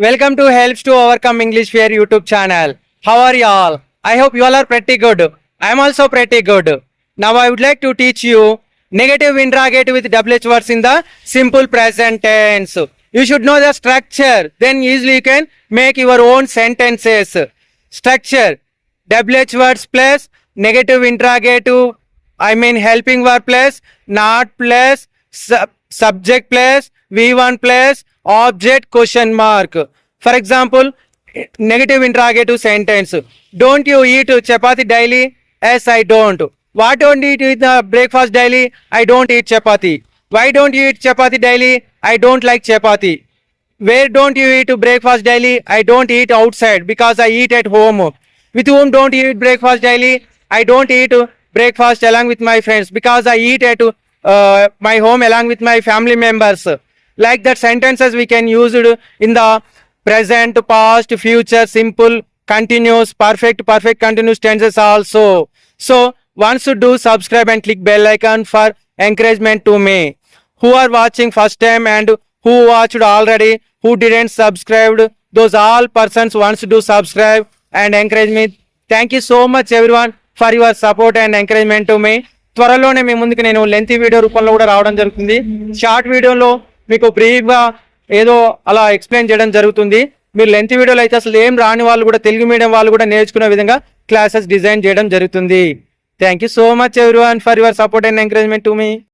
Welcome to Helps to Overcome English Fear YouTube channel. How are you all? I hope you all are pretty good. I am also pretty good. Now I would like to teach you negative interrogative with WH words in the simple present tense. You should know the structure. Then easily you can make your own sentences. Structure. WH words plus negative interrogative. I mean helping verb plus not plus sub- subject plus V1 place object question mark. For example, negative interrogative sentence. Don't you eat chapati daily? Yes, I don't. What don't you eat with the breakfast daily? I don't eat chapati. Why don't you eat chapati daily? I don't like chapati. Where don't you eat breakfast daily? I don't eat outside because I eat at home. With whom don't you eat breakfast daily? I don't eat breakfast along with my friends because I eat at uh, my home along with my family members. Like that sentences we can use in the present, past, future, simple, continuous, perfect, perfect continuous tenses also. So once you do subscribe and click bell icon for encouragement to me. Who are watching first time and who watched already, who didn't subscribe, those all persons wants to do subscribe and encourage me. Thank you so much everyone for your support and encouragement to me. త్వరలోనే మీ ముందుకు నేను length video రూపంలో కూడా రావడం జరుగుతుంది. Short వీడియోలో మీకు బ్రీఫ్గా ఏదో అలా ఎక్స్ప్లెయిన్ చేయడం జరుగుతుంది. మీరు లెంత్ వీడియోలో అయితే అసలు ఏం రాని వాళ్ళు కూడా తెలుగు మీడియం వాళ్ళు కూడా నేర్చుకునే విధంగా క్లాసెస్ డిజైన్ చేయడం జరుగుతుంది. Thank you so much every for your support and encouragement to me